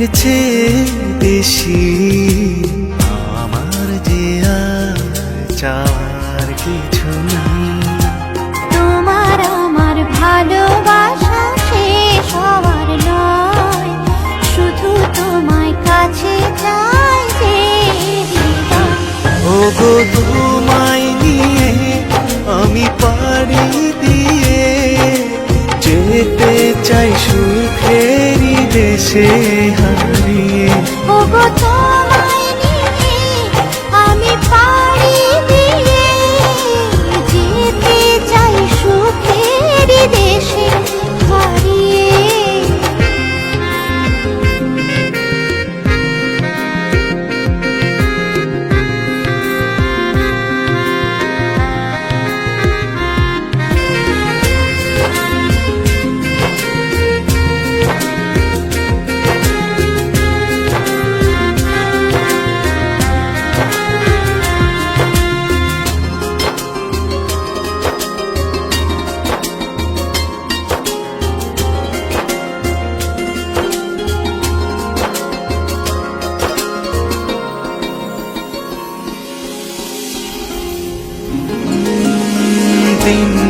পৃথিবীর চেয়ে বেশি আমার যে আর চাওয়ার কিছু নেই। তোমার আমার ভালোবাসা শেষ হওয়ার নয়। শুধু তোমায় কাছে চাই যে। ওগো তোমায় নিয়ে আমি পাড়ি দিয়ে যেতে চাই সুখেরই দেশে।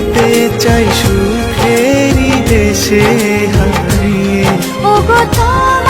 যেতে চাই সুখেরি দেশে হারিয়ে। ওগো তোমায়